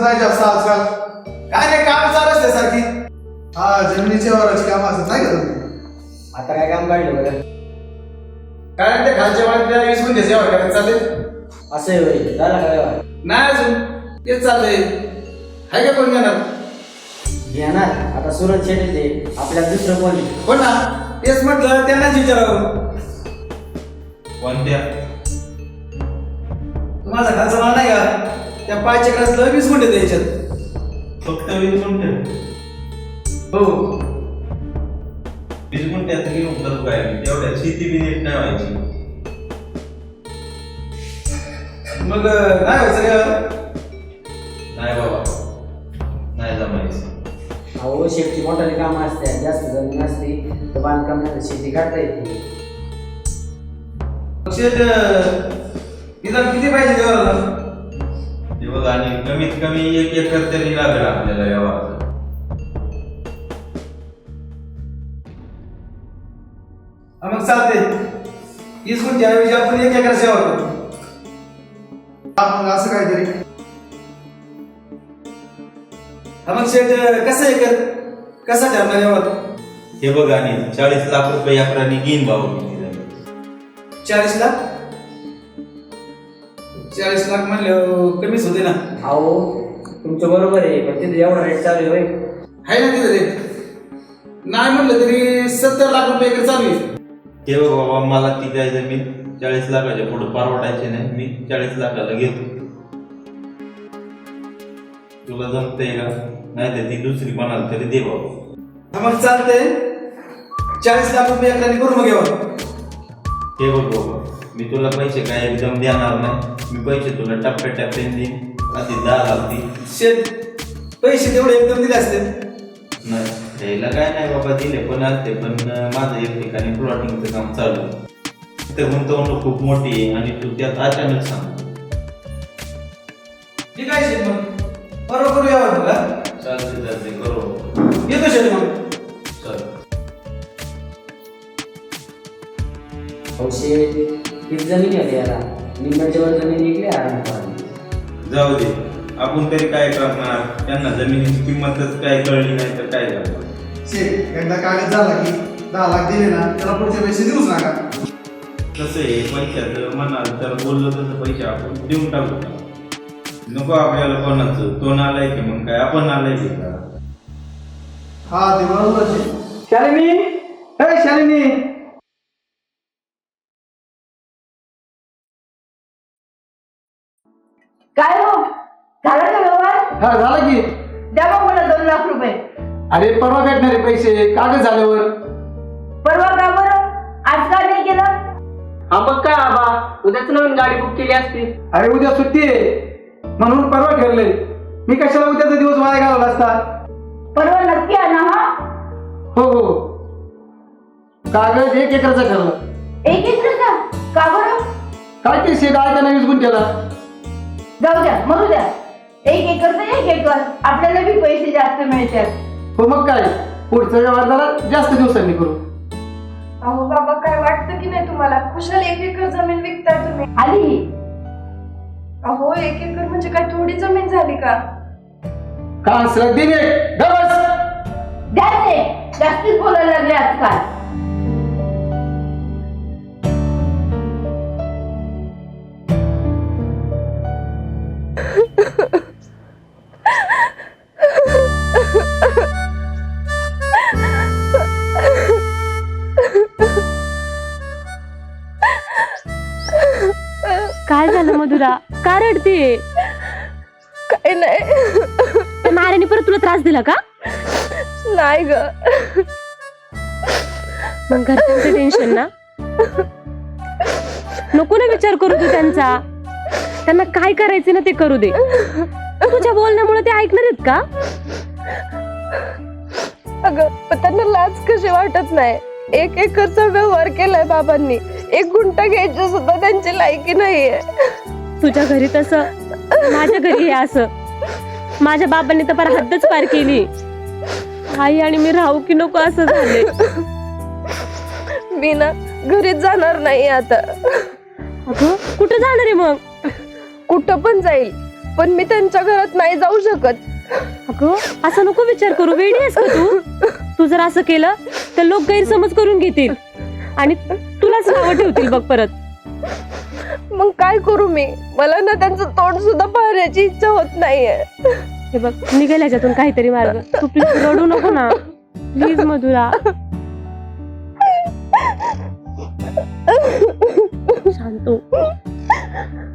दिसत नाही जास्त आजकाल. काय नाही काम चालू असते सारखी. हा जमिनीच्या वराची काम असत नाही का तुम्ही? आता काय काम काढलं बरं? काय नाही ते खालच्या वाटल्या वीस मिनिटे सेवा करायला चालेल असं आहे होय. झाला काय? नाही अजून. तेच चाललंय. हाय का कोण घेणार? घेणार. आता सुरत शेतीचे आपल्या दुसरं कोणी कोण ना. तेच म्हटलं त्यांनाच विचारावं. कोणत्या? तुम्हाला खालचा माल नाही का? त्या पाच चक्रातलं वीस मिनिटे द्यायच्यात फक्त वीस गुंठे? हो. वीस गुंठ्यात घेऊन करू काय? तेवढ्या शेती बी नीट नाही व्हायची. मग काय व्हायचं का नाही बाबा. नाही जमायचं. अहो शेतीची मोठाली कामं असतात जास्त जमीन असते तर बांधकाम नाही. शेती काढता येते निदान किती पाहिजे देवाला बघ आणि कमीत कमी एक एकर तरी लागेल आपल्याला व्यवहार हा, मग चालते तीस गुंठे ऐवजी आपण एक एकर सेवा करू. मग असं काहीतरी. हा मग शेठ कसं एकर? कसा ठरणार व्यवहार हे बघ आणि चाळीस लाख रुपये एकराने घेईन भाऊ मी ती जमीन. चाळीस लाख? चाळीस लाख म्हणले कमीच होते ना. अहो तुमचं बरोबर आहे पण तिथे एवढा रेट चालू आहे होय. आहे ना तिथे ते नाही म्हणलं तरी सत्तर लाख रुपये एकर चालू आहे. हे बघ बाबा मला ती काय जमीन चाळीस लाखाच्या पुढे परवडायचे नाही. मी चाळीस लाखाला घेतो. तुला जमतंय का? नाही तर ती दुसरी कोणाला तरी दे बाबा. हा, मग चालतंय. चाळीस लाख रुपये एकराने करू मग हे बघ बाबा. मी तुला पैसे काय एकदम देणार नाही. मी पैसे तुला टप्प्या टप्प्याने देईन. आधी दहा लागतील शेठ पैसे तेवढे एकदम दिले असते. नाही द्यायला काय नाही बाबा दिले पण असते पण अं, माझं एक ठिकाणी प्लॉटिंगचं काम चालू. आहे. तिथे गुंतवणूक खूप मोठी आहे आणि तू त्यात अचानक सांग. ठीक आहे शेठ मग. बरोबर करू व्यवहार तुला. चालते चालते करू. येतो शेठ मग. चल. अहो किती जमीन आहे याला. निम्म्याच्या वर जमीन निघली आराम जाऊ दे आपण तरी काय करणार त्यांना जमिनीची किंमतच काय कळली नाही तर काय करणार शेठ एकदा कागद झाला की दहा लाख दिले ना त्याला पुढचे पैसे देऊच नका. कसं आहे पैशाचं म्हणाल तर बोललो तसं पैसे आपण देऊन टाकू. नको आपल्याला कोणाचं. तो नालाय की मग काय? आपण नालाय की का? हा ते बरोबर शालिनी! हे शालिनी! हा झाला की. द्या मग मला दोन लाख रुपये. अरे परवा भेटणारे पैसे कागद झाल्यावर. परवा का बरं? आज का नाही केलं? हा मग काय आबा? उद्याच नवीन गाडी बुक केली असती. अरे उद्या सुट्टी आहे. म्हणून परवा ठरलंय मी कशाला उद्याचा दिवस वाया घालवला असता? परवा नक्की आणा हा. हो हो कागद एक एकरचा ठरला. एक एक का का बरं? काय ते शेत आहे का वीस गुंठ्याला जाऊ द्या मरू द्या. एक एकर तर एक एकर. आपल्याला बी पैसे जास्त मिळतात. हो मग काय? पुढचा व्यवहार जरा जास्त दिवसांनी करू. अहो बाबा काय वाटतं की नाही तुम्हाला? कुशल एक एकर जमीन विकताय तुम्ही. आली अहो एक एकर म्हणजे काय थोडी जमीन झाली का? का असला दिने गबस द्या ते. जास्तीच बोलायला लागले आजकाल. मधुरा का रडतीये? काय नाही. नाऱ्याने परत तुला त्रास दिला का? नाही ग. मग घरच्यांचं टेन्शन ना? नको ना विचार करू तू त्यांचा. त्यांना काय करायचं ना ते करू दे. तुझ्या बोलण्यामुळे ते ऐकणार आहेत का? अगं पण त्यांना लाज कशी वाटत नाही. एक एकरचा व्यवहार केलाय बाबांनी. एक गुंठा घ्यायची सुद्धा त्यांची लायकी नाहीये. तुझ्या घरी तसं माझ्या घरी हे असं. माझ्या बाबांनी तर फार हद्दच पार केली. आई आणि मी राहू की नको असं झाले मी ना घरीच जाणार नाही आता. अगं कुठं जाणार आहे मग? कुठं पण जाईल पण मी त्यांच्या घरात नाही जाऊ शकत. अगं असं नको विचार करू. वेडी आहेस का तू? तू जर असं केलं तर लोक गैरसमज करून घेतील. आणि तुलाच नावं ठेवतील बघ परत. मग काय करू मी? मला ना त्यांचं तोंड सुद्धा पाहण्याची इच्छा होत नाहीये. हे बघ निघेल याच्यातून काहीतरी मार्ग. तू प्लीज रडू नको ना. प्लीज मधुरा. शांत हो.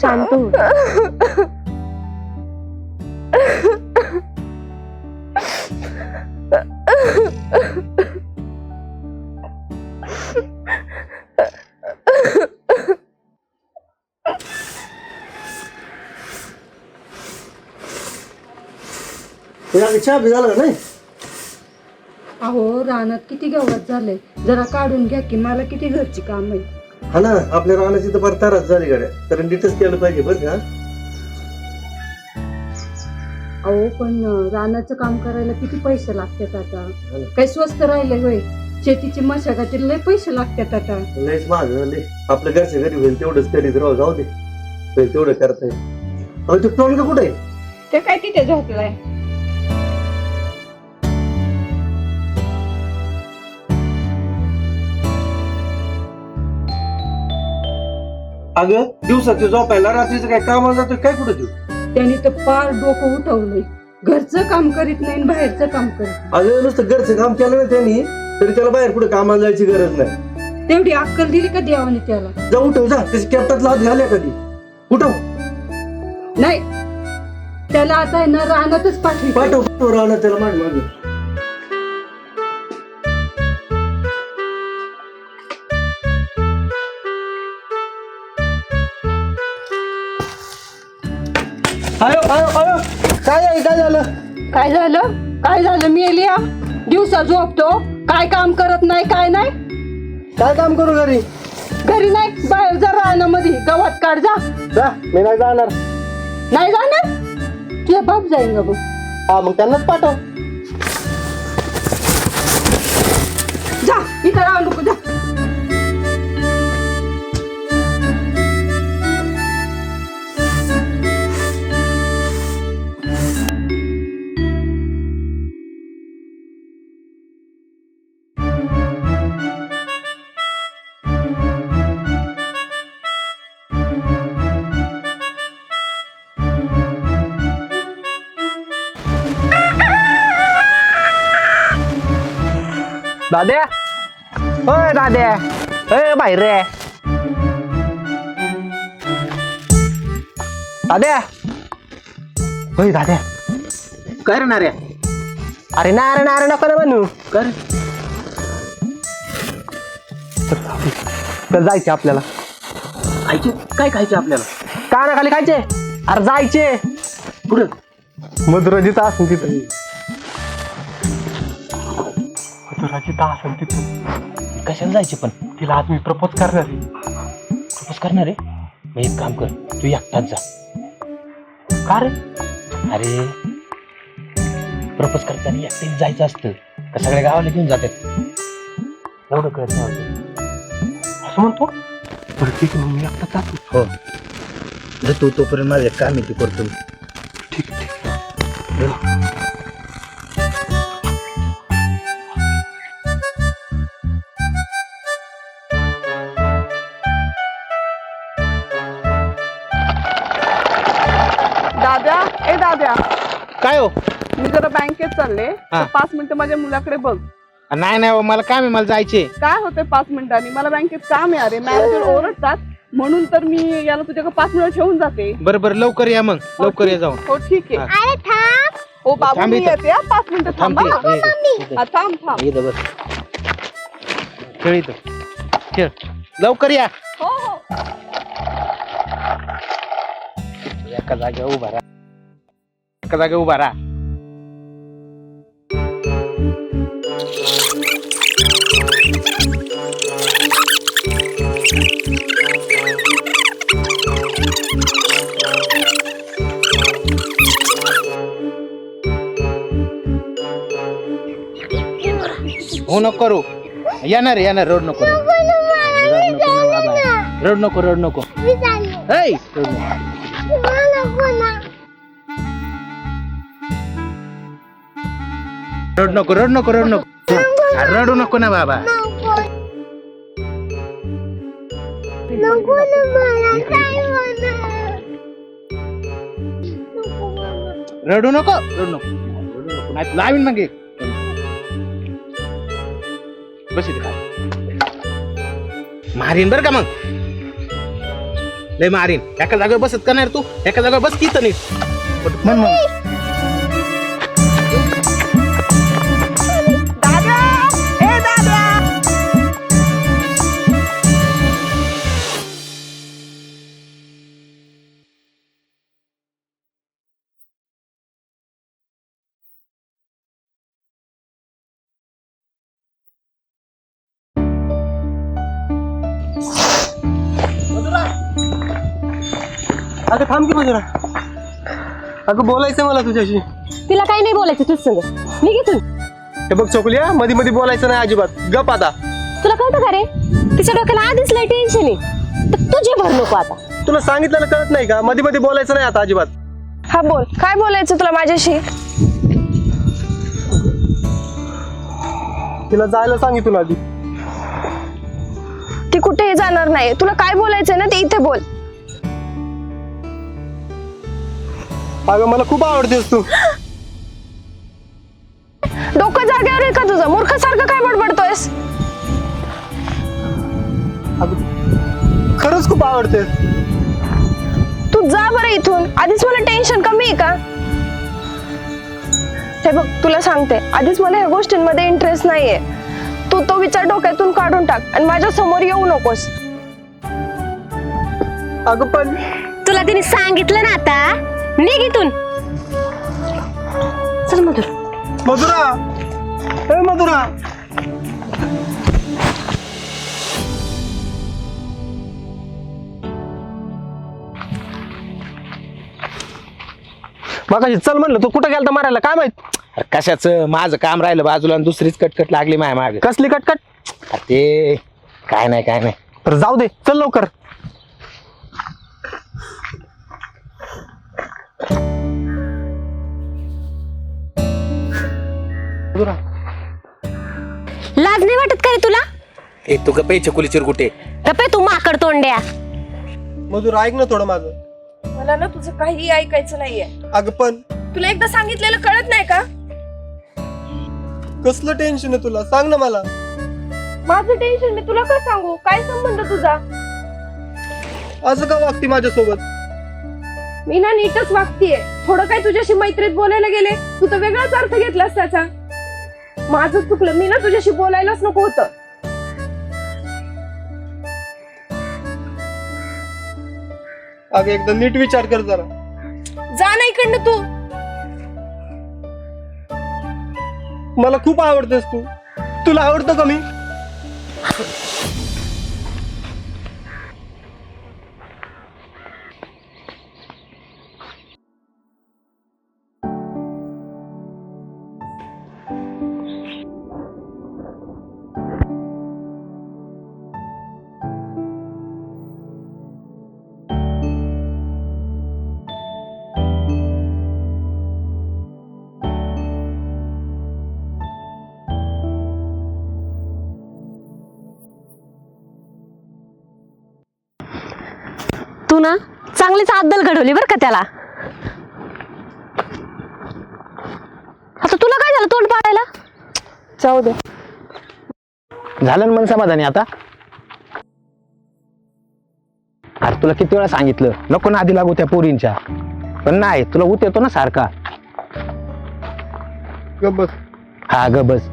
शांत हो. चहा बी झाला का नाही? अहो रानात किती गवत झाले जरा काढून घ्या की मला किती घरची काम आहे हा ना आपल्या रानाची तर फार ताराच झाली गाड्या. तर नीटच केलं पाहिजे बरं का? अहो पण अं, रानाचं काम करायला किती पैसे लागतात आता? काही स्वस्त राहिले होय. शेतीची मशागतीला लय पैसे लागतात आता. लयच महाग झाले. आपल्या घरच्या घरी होईल तेवढंच करीत राहू जाऊ दे. होईल तेवढं करता येईल. अहो तू टोल का कुठे आहे? ते काय तिथे झोपलाय. अगं दिवसाचं झोपायला रात्रीचं काय कामाला जातो काय कुठं तू त्यांनी तर फार डोकं उठवलंय. घरचं काम करीत नाही आणि बाहेरचं काम करीत. अगं नुसतं घरचं काम केलं ना त्यांनी तरी त्याला बाहेर कुठे कामाला जायची गरज नाही. तेवढी अक्कल दिली का देवाने त्याला? जा उठव जा. त्याची कॅप्टनला हात घाल्या कधी उठव. नाही. त्याला आता आहे ना रानातच पाठवी पाठव पाठव राहणार त्याला माग मागे. आयो आयो आयो. काय आहे काय झालं? काय झालं? काय झालं? मी एलिया दिवसा झोपतो. काय काम करत नाही काय नाही? काय काम करू घरी? घरी नाही. बाहेर जा रानामध्ये. गवत काढ जा. जा मी नाही जाणार. नाही जाणार? तुझा बाप जाईन का बघ. हा मग त्यांनाच पाठव. दाद्या होय दाद्या होय बाहेर रे दाद्या होय दाद्या काय रे नाऱ्या अरे नारे नारे नको ना म्हणू. कर तर जायचे आपल्याला. खायचे? काय खायचे आपल्याला? कानाखाली खायचे? अरे जायचे. कुठं? मधुरा जिथं असून तिथं. मधुराची तर असेल तिथून. कशाला जायचे पण? तिला आज मी प्रपोज करणार आहे. प्रपोज करणार आहे? मग एक काम कर तू एकटाच जा. का रे? अरे प्रपोज करताना एकट्याने जायचं असतं. का सगळ्या गावाला घेऊन जातात? एवढं कळत नाही. असं म्हणतो? बरं ठीक आहे मग मी एकटा जातो. हो. जर तू तोपर्यंत माझ्या काम आहे ते करतो. चालले हा. तर पाच मिनिटं माझ्या मुलाकडे बघ. नाही नाही हो, मला काम आहे मला जायचे. काय होते पाच मिनिटांनी? मला बँकेत काम आहे अरे मॅनेजर ओरडतात. म्हणून तर मी याला तुझ्याकडे पाच मिनिट ठेवून जाते. बरं बरं लवकर या मग. लवकर या जाऊन. हो ठीक आहे. हा. अरे थांब. हो बाबू थांब मी इथं. येते हा, पाच मिनिटं थांब थांबा इथं, इथं, इथं. हा, थांब थांब. इथं बस. खेळ इथं. खेळ. लवकर या. हो हो. एका जागेवर उभा राहा. एका जागेवर उभा राहा. हो नको करू येणार येणार रोड नको रोड नको. रोड नको रोड नको. ऐ, रोड नको रड नको रड नको. रड नको. रडू नको ना बाबा. रडू नको. रडू नको. लावीन मग एक. बस इथे खाली. मारीन बर का मग? लय मारीन. एका जागेवर बसत का नाही रे तू? एका जागेवर बस तिथं नाही म्हण मग. थांब की मजुरा अगं बोलायचं मला तुझ्याशी. तिला काही नाही बोलायचं तुझ संग. निघितून हे बघ चोकलिया मध्ये मध्ये बोलायचं नाही अजिबात. गप आता. तुला कळतं का रे? तिच्या डोक्याला आधीच लय टेन्शन आहे. तर तुझे भर नको आता. तुला सांगितलं कळत नाही का? मध्ये मध्ये बोलायचं नाही आता अजिबात. हा बोल. काय बोलायचं तुला माझ्याशी? तिला जायला सांगितलं आधी. ती कुठेही जाणार नाही. तुला काय बोलायचंय ना ते इथे बोल. अगं मला खूप आवडतेस तू. डोकं जागेवर आहे का तुझं? मूर्खासारखं काय बडबडतोयस? खरंच खूप आवडतेस. तू जा बरं इथून. आधीच मला टेन्शन कमी आहे का? हे बघ तुला सांगते. आधीच मला ह्या गोष्टींमध्ये इंटरेस्ट नाहीये. तू तो विचार डोक्यातून काढून टाक आणि माझ्यासमोर येऊ नकोस. अगं पण तुला तिने सांगितलं ना आता? निघ इथून. चल मधुर. मधुरा. ए मधुरा. मगाशी चल म्हणलं तू कुठं गेलता मारायला? काय माहीत? अरे कशाचं? माझं काम राहिलं बाजूला आणि दुसरीच कटकट लागली माझ्या मागे. कसली कटकट? ते काय नाही काय नाही. तर जाऊ दे चल लवकर. लाज नाही वाटत का रे तुला? ए तू गप्पे चकुलीचीर कुठे गप्पे तू माकड तोंड्या. मधुर ऐक ना थोडं माझं मला ना तुझं काही ऐकायचं नाहीये. अगं पण. तुला एकदा सांगितलेलं कळत नाही का? कसलं टेन्शन आहे तुला? सांग ना मला. माझं टेन्शन मी तुला काय सांगू? काय संबंध तुझा? असं का वागते माझ्यासोबत? मी ना नीटच वागतीये. थोडं काय तुझ्याशी मैत्रीत बोलायला गेले तू तर वेगळाच अर्थ घेतलास त्याचा. माझं चुकलं मी ना तुझ्याशी बोलायलाच नको होतं. अगं एकदा नीट विचार कर जरा. जा ना इकडनं तू. मला खूप आवडतेस तू. तुला आवडतं का मी? तू ना चांगलीच अद्दल घडवली बरं का त्याला. आता तुला काय झालं तोंड पाडायला? जाऊ दे. झालं ना मन समाधानी आता? अरे तुला किती वेळा सांगितलं नको ना आधी लागू त्या पोरींच्या. पण नाही तुला उत येतो ना सारखा. बस हा ग बस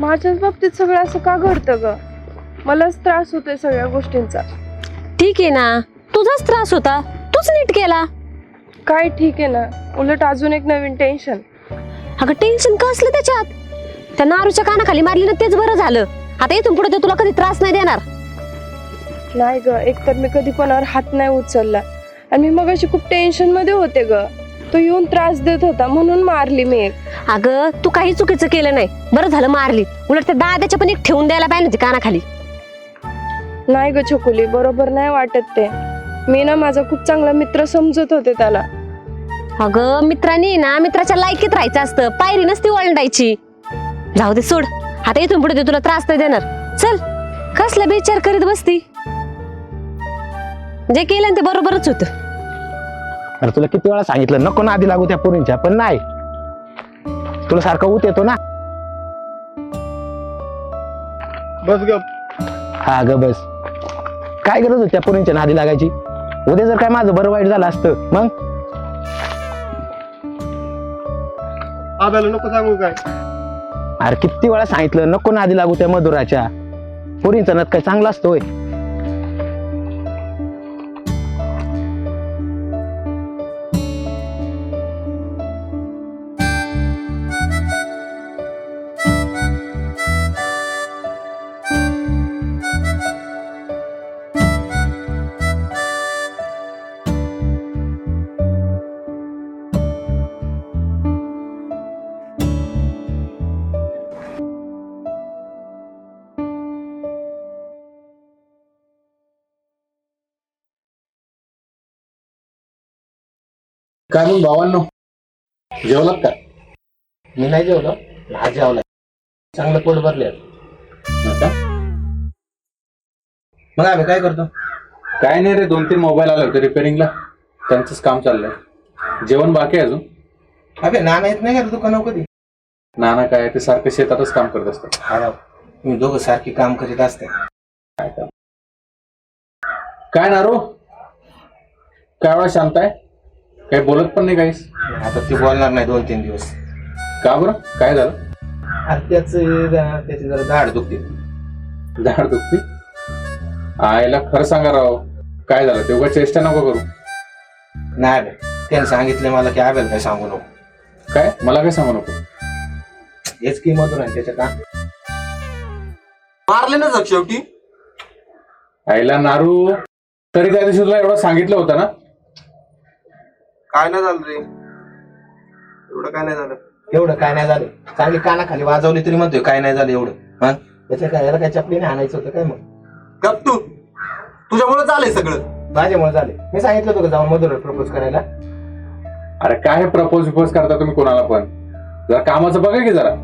माझ्याच बाबतीत सगळं असं का घडतं ग? मलाच त्रास होतोय सगळ्या गोष्टींचा. ठीक आहे ना. तुझाच त्रास होता. तूच नीट केला. काय ठीक आहे ना. उलट अजून एक नवीन टेन्शन अगं टेन्शन का असलं त्याच्यात? त्या नारूच्या कानाखाली मारली ना तेच बरं झालं. आता इथून पुढे ते तुला कधी त्रास नाही देणार. नाही ग एकतर मी कधी कोणावर हात नाही उचलला. आणि मी मग अशी खूप टेन्शनमध्ये होते ग. तो येऊन त्रास देत होता म्हणून मारली मी. एक अगं तू काही चुकीचं केलं नाही. बरं झालं मारली. उलट त्या दादाच्या पण एक ठेवून द्यायला पाहिजे होती कानाखाली. नाही ग छकुली बरोबर नाही वाटत ते. मी ना माझा खूप चांगला मित्र समजत होते त्याला. अगं मित्रांनी ना मित्राच्या लायकीत राहायचं असतं. पायरी नसती ओळंडायची जाऊ दे सोड. आता इथून पुढे ते तुला त्रास नाही देणार. चल. कसला विचार करीत बसती? जे केलं ना ते बरोबरच होतं. अरे तुला किती वेळा सांगितलं नको ना आधी लागू त्या पोरींच्या पण नाही. तुला सारखा उत येतो ना. बस ग हा ग बस. काय गरज होती त्या पोरींच्या नादी लागायची? उद्या जर काय माझं बरं वाईट झालं असतं मग? आब्याला नको सांगू काय? अरे किती वेळा सांगितलं नको ना आधी लागू त्या मधुराच्या. पोरींचा नत काय चांगला असतो होय. काय मग भावांनो? जेवलात का? मी नाही जेवलो. हा जेवला. चांगलं पोट भरले मग आम्ही काय करतो? काय नाही रे दोन तीन मोबाईल आले होते रिपेअरिंगला त्यांचंच काम चाललंय. जेवण बाकी आहे अजून? अबे नाना येत नाही का दुकानावर कधी? नाना काय ते सारखं शेतातच काम करत असतात. अरे मी दोघं सारखी काम करीत असते. काय नारो? काय वेळा शांत आहे? काही बोलत पण नाही काहीच? आता ती बोलणार नाही दोन तीन दिवस. का बरं? काय झालं? अरे त्याच त्याची जरा दाढ दुखते. झाड दुखती? आईला खरं सांगा राव काय झालं? तेव्हा चेष्टा नको करू. नाही बे त्याने सांगितलं मला की आवेल काय सांगू नको. काय? मला काय सांगू नको? हेच की मधून आहे त्याच्या का मारले ना जग शेवटी? आईला नारू तरी त्या दिवशी तुला एवढं सांगितलं होतं ना? काय नाही झालं रे? एवढं काय नाही झालं. एवढं काय नाही झालं. चांगली कानाखाली वाजवली तरी म्हणतोय काय नाही झालं एवढं. हा? त्याच्या काय याला काय चपलीने आणायचं होतं काय मग? गप तू. तुझ्यामुळे झालंय सगळं. माझ्यामुळे झाले मी सांगितलं होतं का जाऊन मधुर प्रपोज करायला? अरे काय प्रपोज विपोज करता तुम्ही कोणाला पण? जरा कामाचं बघा की जरा.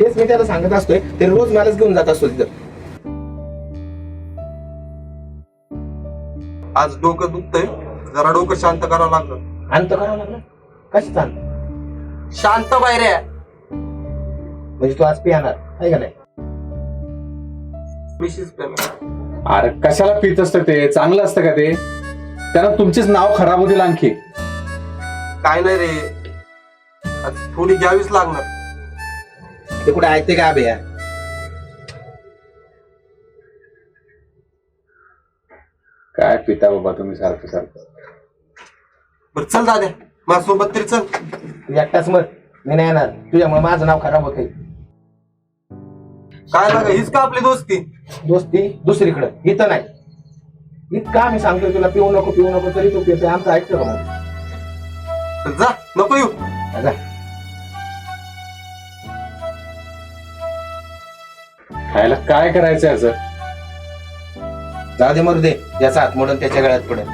तेच मी त्याला सांगत असतोय ते रोज मलाच घेऊन जात असतो तिथं. आज डोकं दुखतंय. जरा डोकं शांत करावं लागलं. अंत करावं लागलं? कशी चाल शांत बाहेर म्हणजे तू आज पिणार आहे का नाही? अरे कशाला पित असतं ते? चांगलं असतं का ते? त्यानं तुमचीच नाव खराब होतील आणखी. काय नाही रे. आज थोडी घ्यावीच लागणार. ते कुठे ऐकते का अभे काय पिता बाबा तुम्ही सारखं सारखं? बरं चल दाद्या. माझ्यासोबत तरी चल. तू एकटाच मर मी नाही येणार. तुझ्यामुळे माझं नाव खराब होते काय लागा हीच का आपली दोस्ती? दोस्ती दुसरीकडं. इथं नाही. इतका मी सांगतोय तुला पिऊ नको पिऊ नको तरी तू पिवतोय आमचं ऐकतो का मग? तर जा नको येऊ. जा. खायला काय करायचं याचं? जाऊ दे मरू दे. ज्याचा हात मोडून त्याच्या गळ्यात पडेल.